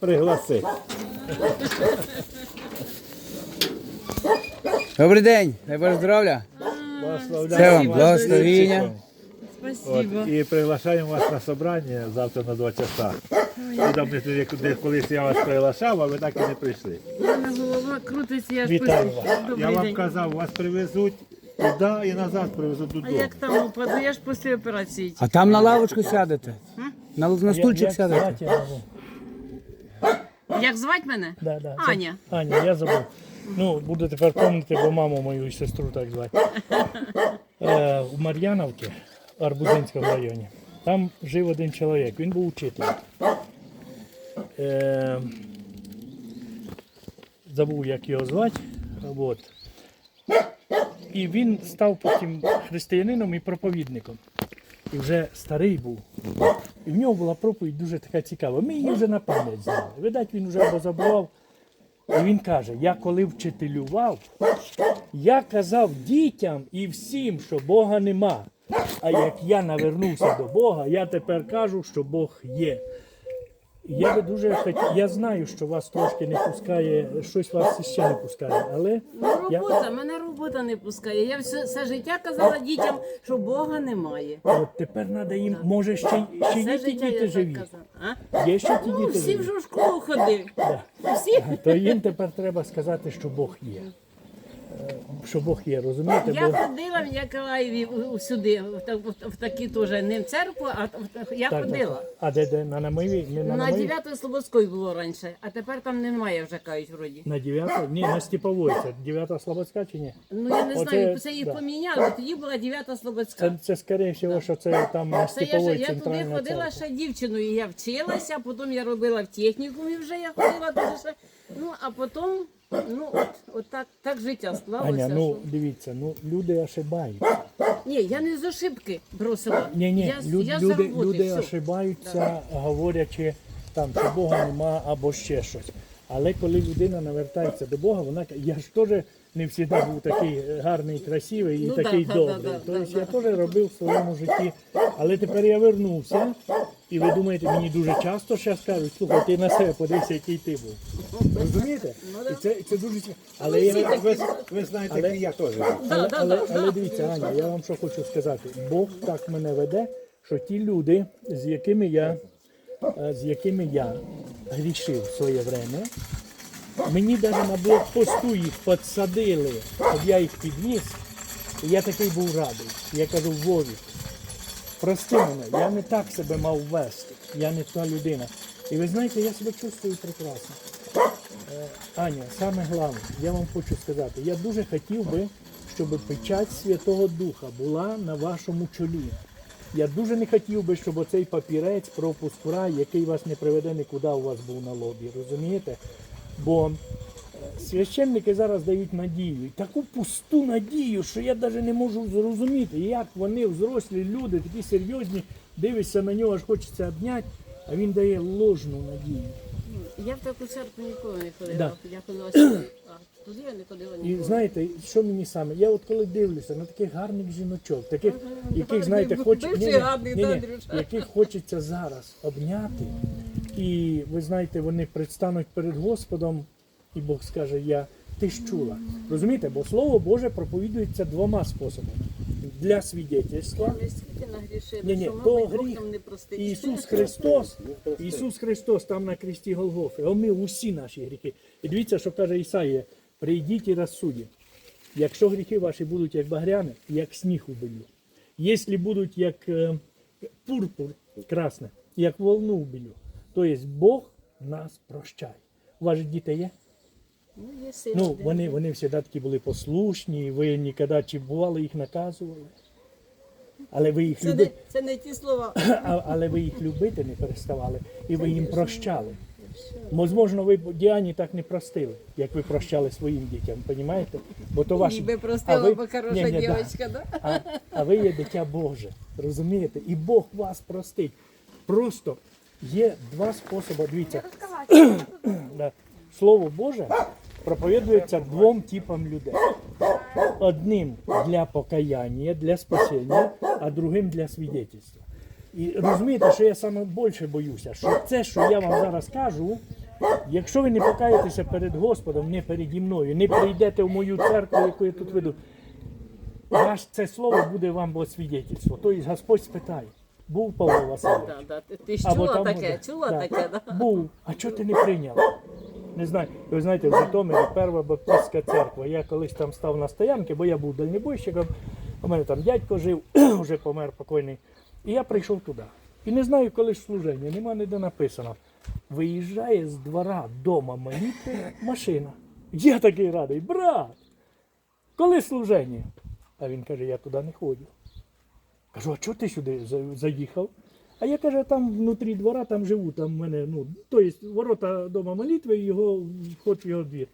Пригласи. Добрий день, дай Боже здоров'я. Це вам благословіння. От, і приглашаємо вас на собрання завтра на 2 часа. Куди колись я вас приглашав, а ви так і не прийшли. Голова крутиться, я ж Вітаю вас. Я вам казав, вас привезуть туди і назад привезуть А додому. як там упаду? Я ж після операції. А там на лавочку сядете. На, на стульчик сядете. Як звати мене? Да, да. Аня. Це- Аня, я забув. Ну, буду тепер пам'ятати, бо маму мою і сестру так звати. Е, в Мар'яновці, Арбузинському районі, там жив один чоловік, він був учителем. Е, забув, як його звати. От. І він став потім християнином і проповідником. І вже старий був. І в нього була проповідь дуже така цікава. Ми її вже на пам'ять знали. Видать, він вже або забував. І він каже: я коли вчителював, я казав дітям і всім, що Бога нема. А як я навернувся до Бога, я тепер кажу, що Бог є. Я би дуже хотів, я знаю, що вас трошки не пускає, щось вас ще не пускає, але Ну, я, робота, мене робота не пускає. Я все, все життя казала дітям, що Бога немає. от тепер треба їм, може ще, ще Все є ті життя діти я так живі. казала. А? Є ще ті Ну, діти всі живі. вже в школу ходили. Да. Всі. То їм тепер треба сказати, що Бог є. Що Бог є, розумієте? Я Бо... ходила в у- у- сюди, в, та- в, в такі теж не в церкву, а в- я Так, ходила. А де, де? На Намиві? Не на, На Намиві? 9 Слободської було раніше, а тепер там немає вже кажуть вроді. На 9? Ні, на Степової. Це 9 Слободська чи ні? Ну я не Оце, знаю, це їх да. поміняли. Тоді була 9 Слободська. Це, це скоріше всього, що це там на Це я, ж- Степової я туди центральна ходила церква. ще дівчиною, я вчилася, потім я робила в технікумі вже я ходила туди ще. Ну а потім, ну от, от так, так життя склалося. Аня, ну що... дивіться, ну люди ошибаються. Ні, я не з ошибки бросила. Ні, ні, я, люд, я люди, роботи, люди все. ошибаються, говорячи там, що Бога нема або ще щось. Але коли людина навертається до Бога, вона каже, я ж теж не завжди був такий гарний, красивий і Ну, такий да, добрий. да, да, тобто да, я теж робив в своєму житті. Але тепер я вернувся, і ви думаєте, мені дуже часто зараз кажуть, слухай, ти на себе подивися, який ти був. Розумієте? Ну, І це, це дуже. Але я, Ви, ви знаєте, Але- я теж. Да, але, але, але дивіться, Аня, я вам що хочу сказати. Бог так мене веде, що ті люди, з якими я, е, з якими я грішив в своє время, мені навіть на блокпосту їх підсадили, щоб я їх підвіз. І я такий був радий. Я кажу, Вові, прости мене, я не так себе мав вести, я не та людина. І ви знаєте, я себе чувствую прекрасно. Е, Аня, саме головне, я вам хочу сказати, я дуже хотів би, щоб печать Святого Духа була на вашому чолі. Я дуже не хотів би, щоб оцей папірець пропуск в рай, який вас не приведе нікуди, у вас був на лобі, розумієте? Бо е, священники зараз дають надію, і таку пусту надію, що я навіть не можу зрозуміти, як вони, взрослі люди, такі серйозні, дивишся на нього, аж хочеться обняти, а він дає ложну надію. Я в таку церкву ніколи не ходила. Да. Я ходила сюди, а туди я не ходила І ніколи. знаєте, що мені саме? Я от коли дивлюся на таких гарних жіночок, таких, яких, знаєте, Бивший хоч... ні, гарний, да, Андрюша? яких хочеться зараз обняти. І ви знаєте, вони предстануть перед Господом, і Бог скаже, я ти ж чула. Розумієте, бо Слово Боже проповідується двома способами. Для свідетельства. Ми скільки нагрішили, Ні, ні, що, то мабуть, Бог гріх. не простить. Ісус Христос, Ісус Христос там на кресті Голгофи, омив усі наші гріхи. І дивіться, що каже Ісаїя, прийдіть і розсудіть. Якщо гріхи ваші будуть як багряне, як сніг у білю. Якщо будуть як е, пурпур красне, як волну в білю, то є Бог нас прощає. У вас же діти є? Ну, є син Ну, один. вони, вони завжди такі були послушні, ви ніколи чи бували їх наказували. Але ви їх Це не, любите. це не ті слова. А- але ви їх любити не переставали, і ви їм прощали. Можливо, ви б Діані так не простили, як ви прощали своїм дітям, розумієте? Бо то ваші... Ніби простила, ви- бо хороша Ні, ні, да. дівчинка, да? А, а ви є дитя Боже, розумієте? І Бог вас простить. Просто є два способи. Дивіться, да. Слово Боже проповідується двом типам людей. Одним для покаяння, для спасіння, а другим для свідетельства. І розумієте, що я саме більше боюся, що це, що я вам зараз кажу, Якщо ви не покаєтеся перед Господом, не переді мною, не прийдете в мою церкву, яку я тут веду, ваш це слово буде вам свідетельство. Тобто Господь спитає, був Павло Васильович? Да, да. Ти, ж чула там таке? буде. Чула Да. таке, да? Був. А чого ти не прийняв? Не знаю. Ви знаєте, в Житомирі перша баптистська церква. Я колись там став на стоянки, бо я був дальнібойщиком. У мене там дядько жив, вже помер покойний. І я прийшов туди. І не знаю, коли ж служення, нема ніде написано. Виїжджає з двора дома молитви машина. Я такий радий, брат. Коли служення? А він каже, я туди не ходжу. Кажу, а чого ти сюди заїхав? А я каже, там внутрі двора, там живу, там в мене, ну, то є ворота дома молитви, його вход в його двір.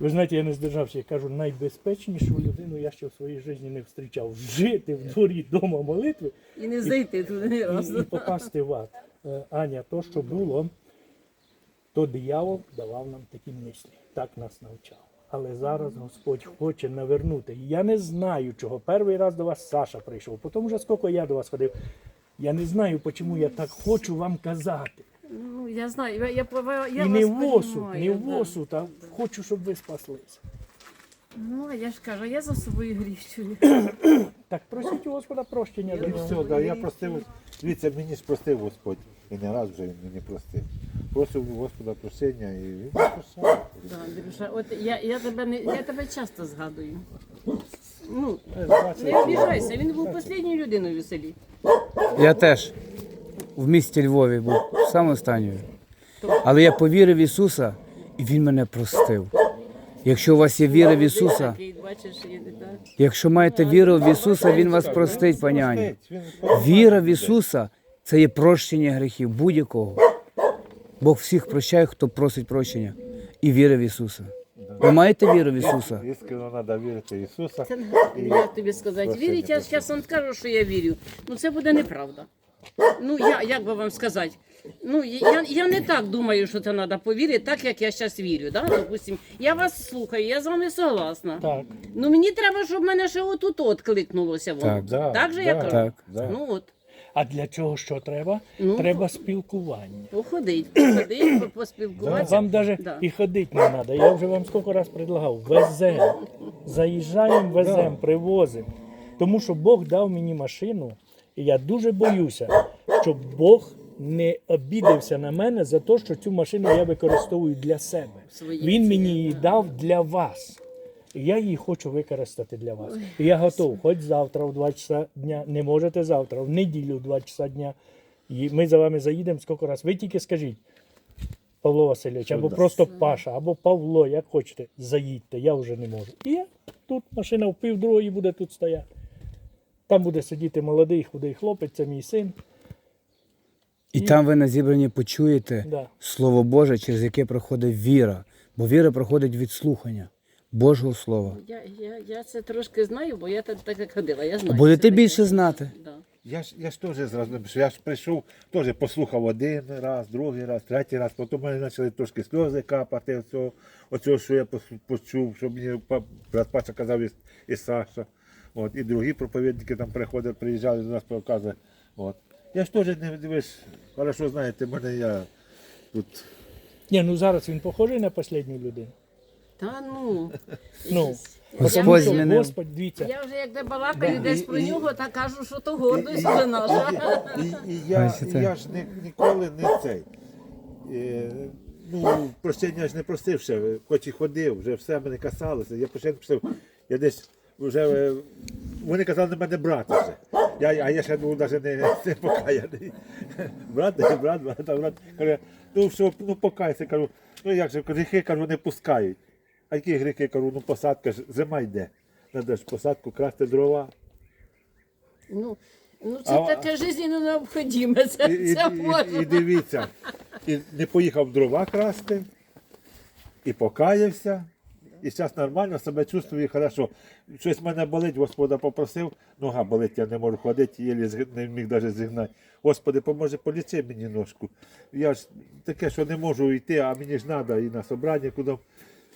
Ви знаєте, я не здержався, я кажу, найбезпечнішу людину я ще в своїй житті не зустрічав. Жити в дворі дома молитви І не зайти туди ні і, і попасти в ад. Е, Аня, то, що було, то диявол давав нам такі мислі. Так нас навчав. Але зараз Господь хоче навернути. Я не знаю, чого. Перший раз до вас Саша прийшов, потім вже скільки я до вас ходив. Я не знаю, чому я так хочу вам казати. Ну, я знаю, я, я, я, я і не вас в осуд, понімаю, не в да. осуд, а хочу, щоб ви спаслися. Ну, а я ж кажу, я за собою гріщую. Так просіть у Господа прощення за І нього. все, да, я простив. Дивіться, мені ж простив Господь. І не раз вже він мені простив. Просив у Господа прощення і він прощає. Да, Андрюша, от я, я, тебе не, я тебе часто згадую. Ну, Е, не обіжайся, він був останньою людиною в селі. Я теж в місті Львові був саме останньою. Але я повірив в Ісуса, і Він мене простив. Якщо у вас є віра в Ісуса, якщо маєте віру в Ісуса, Він вас простить, пані Ані. Віра в Ісуса це є прощення гріхів будь-якого. Бог всіх прощає, хто просить прощення. І віра в Ісуса. Ви маєте віру в Ісуса? Іскрено треба вірити в Ісуса. Це не- як тобі сказати, вірить, я зараз вам скажу, що я вірю. Ну це буде неправда. Ну я як би вам сказати? Ну я, я не так думаю, що це треба повірити, так як я зараз вірю. Да? Допустим, я вас слухаю, я з вами согласна. Так. Ну мені треба, щоб мене ще отут от кликнулося воно. Так. Да, так же я кажу? Так. Да. Ну от, А для чого що треба? Ну, треба спілкування. походить, походить, по- поспілкуватися. Вам навіть Да. і ходити не треба. Я вже вам скільки раз предлагав. Веземо. Заїжджаємо, веземо, привозимо. Тому що Бог дав мені машину, і я дуже боюся, щоб Бог не обідався на мене за те, що цю машину я використовую для себе. Він мені її дав для вас. І я її хочу використати для вас. І я готов, хоч завтра в 2 часа дня, не можете завтра, в неділю в 2 часа дня. І ми за вами заїдемо скільки раз. Ви тільки скажіть, Павло Васильович, або просто Паша, або Павло, як хочете, заїдьте, я вже не можу. І я тут машина в пів другої буде тут стояти. Там буде сидіти молодий худий хлопець, це мій син. І там ви на зібранні почуєте Да. Слово Боже, через яке проходить віра. Бо віра проходить від слухання Божого Слова. Я, я, я це трошки знаю, бо я так, так як ходила. Я знаю. Будете більше знати. Да. Я ж, я ж теж зразу, я ж прийшов, теж послухав один раз, другий раз, третій раз, потім мене почали трошки сльози капати, оцього, оцього що я почув, що мені брат Паша казав і, і Саша. От, і другі проповідники там приходили, приїжджали до нас показувати. От. Я ж теж не дивись, хорошо знаєте, мене я тут. Ні, ну зараз він похожий на останню людину. Та ну. Ну, Господь що змінив. Господь, дивіться, Я вже як де балакаю Да. десь про і- нього, та кажу, що то гордость вже наша. І, і, я, і я ж не, ніколи не цей. Е, ну, прощення ж не простив ще, хоч і ходив, вже все мене касалося. Я прощення просив. Я десь вже. е, Вони казали мене брат вже. Я, а я ще був навіть не, не покаяний. Брат, брат, брат, брат, брат. Каже, ну все, ну покайся, кажу, ну як же, гріхи кажу, не пускають. А які гріхи кажу, ну посадка ж, зима йде. Треба ж посадку красти дрова. Ну, ну це А- таке життєво необхідне. Це, І, і, це і, можна. і дивіться, і не поїхав дрова красти, і покаявся, і зараз нормально себе чувствую хорошо. Щось мене болить, Господа попросив, нога болить, я не можу ходити, єлі не міг навіть зігнати. Господи, поможе, полічи мені ножку. Я ж таке, що не можу йти, а мені ж треба і на собрання, куди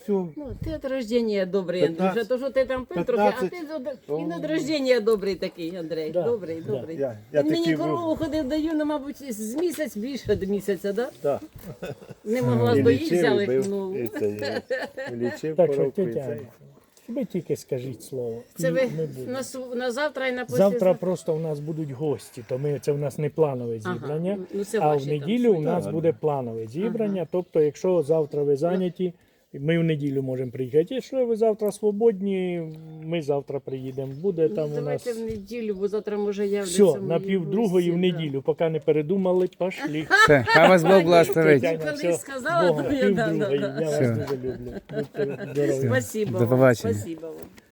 все. Ну, ти від рождення добрий, Андрій. 15 Вже то, що ти там пив трохи, а 15. ти од- і від рождення добрий такий, Андрій. Да, Добрий, да. добрий. Я- я Він мені такий був. корову ходив, даю, ну, мабуть, з місяць більше до місяця, да? Да. Не могла І лічив, і взяли. бив, Ну. і це, і лічив Так що коровку, і тетя, це. Анна, ви тільки скажіть слово. Це і ви ми будемо. на, су- на завтра і на Завтра послезавтра? просто у нас будуть гості, то ми, це у нас не планове Ага, зібрання, ну, це а в ваші там неділю у свої. нас буде планове зібрання. Тобто, якщо завтра ви зайняті, ми в неділю можемо приїхати. Якщо ви завтра свободні, ми завтра приїдемо. Буде там у нас Давайте в неділю, бо завтра може являться все, на пів другої в неділю, поки не передумали, пошли. Все, хай вас Бог благословить. Тетя, Тетяня, коли все, сказала, то я- пів да, да, другої. да. Я вас Все. дуже люблю. Будьте здорові. Спасибо До вам. побачення. Спасибо вам.